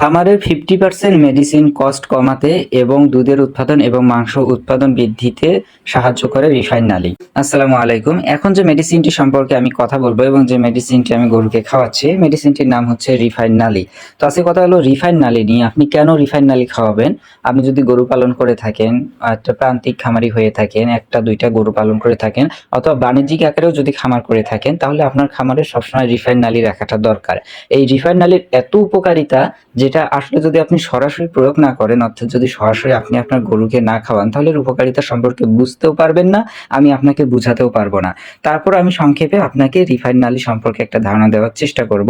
খামারের fifty percent medicine cost কমাতে এবং দুধের উৎপাদন এবং মাংস উৎপাদন বৃদ্ধিতে সাহায্য করে রিফাইন নালি। আসসালামু আলাইকুম। এখন যে মেডিসিনটি সম্পর্কে আমি কথা বলব এবং যে মেডিসিনটি আমি গরুকে খাওয়াচ্ছি মেডিসিনটির নাম হচ্ছে রিফাইন নালি। তো আজকে কথা হলো রিফাইন নালি নিয়ে, আপনি কেন রিফাইন নালি খাওয়াবেন? আপনি যদি গরু পালন করে থাকেন, একটা প্রান্তিক খামারি হয়ে থাকেন, একটা, দুইটা গরু পালন করে থাকেন, অথবা বাণিজ্যিক আকারেও যদি খামার করে থাকেন, তাহলে আপনার খামারে সবসময় রিফাইন নালি রাখাটা দরকার। এই রিফাইন নালির এত উপকারিতা যেটা আসলে যদি আপনি সরাসরি প্রয়োগ না করেন, অর্থাৎ যদি সরাসরি আপনি আপনার গরুকে না খাওয়ান, তাহলে উপকারিতা সম্পর্কে বুঝতেও পারবেন না, আমি আপনাকে বুঝাতেও পারব না। তারপর আমি সংক্ষেপে আপনাকে রিফাইন নালি সম্পর্কে একটা ধারণা দেওয়ার চেষ্টা করব,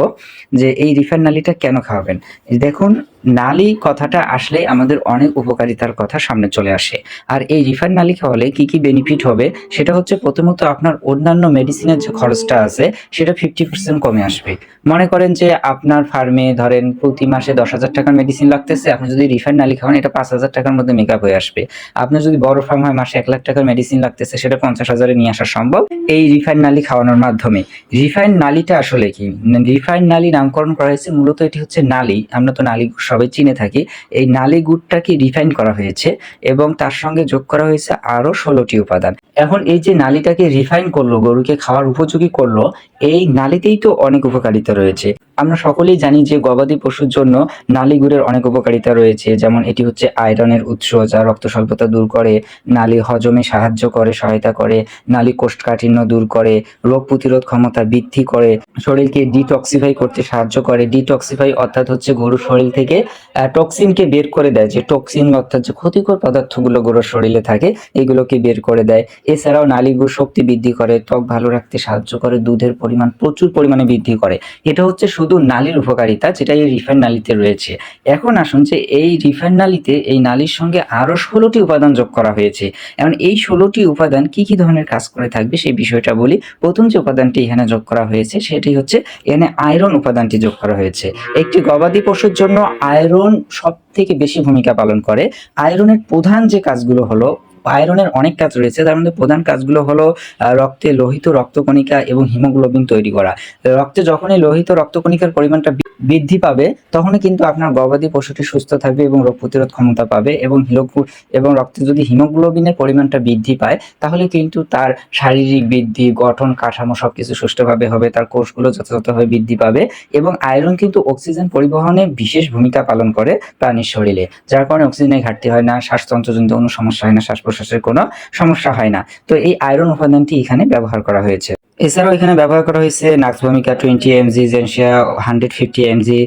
যে এই রিফাইন নালিটা কেন খাওয়াবেন? দেখুন, নালি কথাটা আসলে আমাদের অনেক উপকারিতার কথা সামনে চলে আসে। আর এই রিফাইন নালি খাওয়ালে কি কি বেনিফিট হবে? সেটা হচ্ছে প্রথমত আপনার অন্যান্য মেডিসিনের যে খরচটা আছে, সেটা ফিফটি পার্সেন্ট কমে আসবে। মনে করেন যে আপনার ফার্মে ধরেন প্রতি মাসে দশ হাজার টাকার মেডিসিন লাগতেছে, আপনি যদি রিফাইন নালি খাওয়ান এটা পাঁচ হাজার টাকার মধ্যে মেকআপ হয়ে আসবে। আপনার যদি বড় ফার্ম হয়, মাসে এক লাখ টাকার মেডিসিন লাগতেছে, সেটা পঞ্চাশ হাজারে নিয়ে আসা সম্ভব। এই রিফাইন নালি খাওয়ানোর মাধ্যমে। রিফাইন নালিটা আসলে কি? রিফাইন নালি নামকরণ করা হয়েছে, মূলত এটি হচ্ছে নালি। আমরা তো নালি সবাই চিনে থাকি। এই নালি গুড়টাকে রিফাইন করা হয়েছে এবং তার সঙ্গে যোগ করা হয়েছে আরও ষোলোটি উপাদান। এখন এই যে নালিটাকে রিফাইন করল, গরুকে খাওয়ার উপযোগী করল, এই নালিতেই তো অনেক উপকারিতা রয়েছে। আমরা সকলেই জানি যে গবাদি পশুর জন্য নালি গুড়ের অনেক উপকারিতা রয়েছে, যেমন এটি হচ্ছে আয়রনের উৎস যা রক্ত স্বল্পতা দূর করে, নালি হজমে সাহায্য করে, সহায়তা করে, নালি কোষ্ঠকাঠিন্য দূর করে, রোগ প্রতিরোধ ক্ষমতা বৃদ্ধি করে, শরীরকে ডিটক্সিফাই করতে সাহায্য করে ডিটক্সিফাই অর্থাৎ হচ্ছে গরুর শরীর থেকে টক্সিনকে বের করে দেয়, যে টক্সিন অর্থাৎ যে ক্ষতিকর পদার্থগুলো গরুর শরীরে থাকে, এগুলোকে বের করে দেয়। এছাড়াও নালীগুর শক্তি বৃদ্ধি করে, ত্বক ভালো রাখতে সাহায্য করে, দুধের পরিমাণ প্রচুর পরিমাণে বৃদ্ধি করে। এটা হচ্ছে শুধু নালীর উপকারিতা, যেটা এই রিফাইন নালীতে রয়েছে। এখন আসুন যে এই রিফাইন নালীতে এই নালীর সঙ্গে আরও ষোলোটি উপাদান যোগ করা হয়েছে। এখন এই ষোলোটি উপাদান কি কি ধরনের কাজ করে থাকবে সেই বিষয়টা বলি। প্রথম যে উপাদানটি এখানে যোগ করা হয়েছে সেটি হচ্ছে এখানে আয়রন উপাদানটি যোগ করা হয়েছে। একটি গবাদি পশুর জন্য আয়রন সব থেকে বেশি ভূমিকা পালন করে। আয়রনের প্রধান যে কাজগুলো হলো, আয়রনের অনেক কাজ রয়েছে। তার মধ্যে প্রধান কাজগুলো হলো রক্তে লোহিত রক্তকণিকা এবং হিমোগ্লোবিন তৈরি করা। রক্তে যখনই লোহিত রক্তকণিকার পরিমাণটা বৃদ্ধি পাবে, তখনই কিন্তু আপনার গবাদি পশুটি সুস্থ থাকবে এবং রোগ প্রতিরোধ ক্ষমতা পাবে এবং এবং রক্তে যদি হিমোগ্লোবিনের পরিমাণটা বৃদ্ধি পায়, তাহলে কিন্তু তার শারীরিক বৃদ্ধি, গঠন, কাঠামো সবকিছু সুষ্ঠুভাবে হবে, তার কোষগুলো যথাযথভাবে বৃদ্ধি পাবে এবং আয়রন কিন্তু অক্সিজেন পরিবহনে বিশেষ ভূমিকা পালন করে প্রাণীর শরীরে, যার কারণে অক্সিজেনের ঘাটতি হয় না শ্বাসতন্ত্রজনিত কোনো সমস্যা হয় না শ্বাস প্রশ্বাসের কোনো সমস্যা হয় না। তো এই আয়রন উপাদানটি এখানে ব্যবহার করা হয়েছে। এছাড়াও এখানে ব্যবহার করা হয়েছে nux vomica twenty MG gentiana hundred fifty MG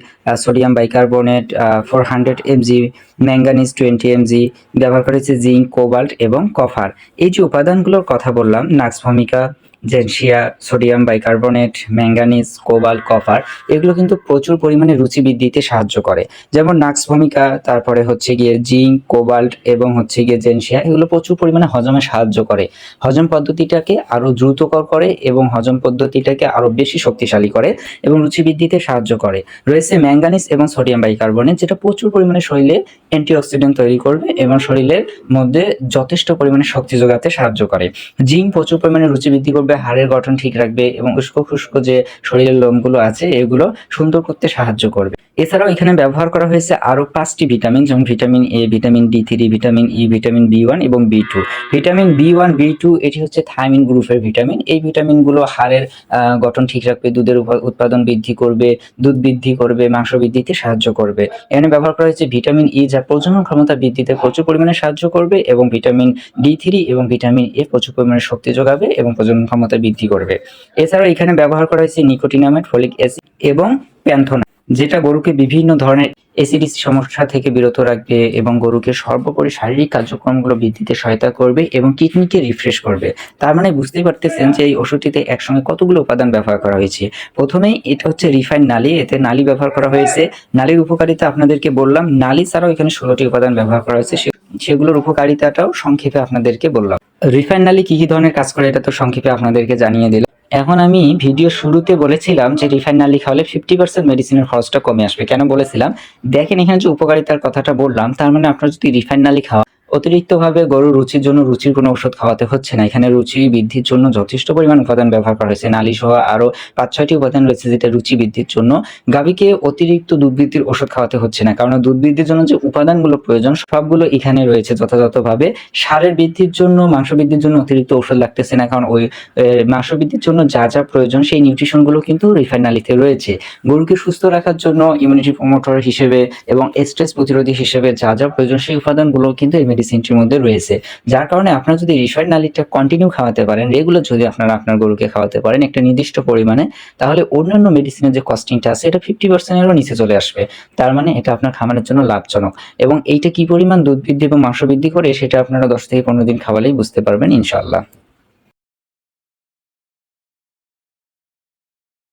sodium bicarbonate four hundred MG manganese twenty MG ব্যবহার করেছে জিঙ্ক কোবাল্ট এবং কফার এই যে উপাদানগুলোর কথা বললাম, nux vomica gentiana, sodium bicarbonate manganese cobalt, copper এগুলো কিন্তু প্রচুর পরিমাণে রুচি বৃদ্ধিতে সাহায্য করে। যেমন নাক্স ভূমিকা, তারপরে হচ্ছে গিয়ে জিঙ্ক, কোবাল্ট এবং হচ্ছে গিয়ে জেনশিয়া এগুলো প্রচুর পরিমাণে হজমে সাহায্য করে। হজম পদ্ধতিটাকে আরও দ্রুতকর করে এবং হজম পদ্ধতিটাকে আরও বেশি শক্তিশালী করে এবং রুচি বৃদ্ধিতে সাহায্য করে। রয়েছে ম্যাঙ্গানিজ এবং সোডিয়াম বাইকার্বনেট যেটা প্রচুর পরিমাণে শরীরে অ্যান্টিঅক্সিডেন্ট তৈরি করবে এবং শরীরের মধ্যে যথেষ্ট পরিমাণে শক্তি যোগাতে সাহায্য করে। জিঙ্ক প্রচুর পরিমাণে রুচি বৃদ্ধি করবে হাড়ের গঠন ঠিক রাখবে এবং উস্কো খুস্কো যে শরীরের লোমগুলো আছে, এগুলো সুন্দর করতে সাহায্য করবে। এছাড়াও এখানে ব্যবহার করা হয়েছে আরও পাঁচটি ভিটামিন, যেমন vitamin A vitamin D three vitamin E vitamin B one এবং B two vitamin B one B two এটি হচ্ছে থাইমিন গ্রুপের ভিটামিন। এই ভিটামিনগুলো হাড়ের গঠন ঠিক রাখবে, দুধের উৎপাদন বৃদ্ধি করবে, দুধ বৃদ্ধি করবে, মাংস বৃদ্ধিতে সাহায্য করবে। এখানে ব্যবহার করা হয়েছে ভিটামিন ই যা প্রজনন ক্ষমতা বৃদ্ধিতে প্রচুর পরিমাণে সাহায্য করবে এবং ভিটামিন ডি থ্রি এবং ভিটামিন এ প্রচুর পরিমাণে শক্তি যোগাবে এবং প্রজনন ক্ষমতা বৃদ্ধি করবে। এছাড়াও এখানে ব্যবহার করা হয়েছে নিকোটিনামেট ফলিক অ্যাসিড এবং প্যান্থোনা যেটা গরুকে বিভিন্ন ধরনের এসিডিসি সমস্যা থেকে বিরত রাখবে এবং গরুকে সর্বোপরি শারীরিক কার্যক্রমগুলো বৃদ্ধিতে সহায়তা করবে এবং কিডনিকে রিফ্রেশ করবে। তার মানে বুঝতে পারতেছেন যে এই ওষুধটিতে একসঙ্গে কতগুলো উপাদান ব্যবহার করা হয়েছে। প্রথমেই এটা হচ্ছে রিফাইন নালি, এতে নালি ব্যবহার করা হয়েছে। নালির উপকারিতা আপনাদেরকে বললাম, নালি ছাড়াও এখানে ষোলোটি উপাদান ব্যবহার করা হয়েছে। সেগুলোর উপকারিতাটাও সংক্ষেপে আপনাদেরকে বললাম। রিফাইন নালি কি কি ধরনের কাজ করে এটা তো সংক্ষেপে আপনাদেরকে জানিয়ে দিলাম। এখন আমি ভিডিও শুরুতে বলেছিলাম যে রিফাইন নালি খাওয়ালে ফিফটি পার্সেন্ট মেডিসিনের খরচটা কমে আসবে। কেন বলেছিলাম? দেখেন এখানে যে উপকারিতার কথাটা বললাম, তার মানে আপনার যদি রিফাইন নালি খাওয়া অতিরিক্তভাবে গরুর রুচির জন্য রুচির কোনো ওষুধ খাওয়াতে হচ্ছে না। এখানে রুচি বৃদ্ধির জন্য যথেষ্ট পরিমাণ উপাদান ব্যবহার করা হয়েছে। নালী সহ আরও পাঁচ ছয়টি উপাদান রয়েছে যেটা রুচি বৃদ্ধির জন্য। গাভীকে অতিরিক্ত দুধ বৃদ্ধির ওষুধ খাওয়াতে হচ্ছে না, কারণ দুধ বৃদ্ধির জন্য যে উপাদানগুলো প্রয়োজন সবগুলো এখানে রয়েছে। যথাযথভাবে সারের বৃদ্ধির জন্য, মাংস বৃদ্ধির জন্য অতিরিক্ত ওষুধ লাগতেছে না, কারণ ওই মাংস বৃদ্ধির জন্য যা যা প্রয়োজন সেই নিউট্রিশনগুলো কিন্তু রিফাইন নালিতে রয়েছে। গরুকে সুস্থ রাখার জন্য ইমিউনিটি প্রমোটর হিসেবে এবং স্ট্রেস প্রতিরোধী হিসেবে যা যা প্রয়োজন সেই উপাদানগুলো কিন্তু এই মেডিসিনটির মধ্যে রয়েছে। যার কারণে আপনারা যদি রিফাইন নালিটা কন্টিনিউ খাওয়াতে পারেন রেগুলার যদি আপনারা আপনার গরুকে খাওয়াতে পারেন একটা নির্দিষ্ট পরিমাণে, তাহলে অন্যান্য মেডিসিনের যে কস্টিংটা আছে, এটা ফিফটি পার্সেন্টেরও নিচে চলে আসবে। তার মানে এটা আপনার খামারের জন্য লাভজনক। এবং এইটা কি পরিমাণ দুধ বৃদ্ধি এবং মাংস বৃদ্ধি করে, সেটা আপনারা দশ থেকে পনেরো দিন খাওয়ালেই বুঝতে পারবেন ইনশাল্লাহ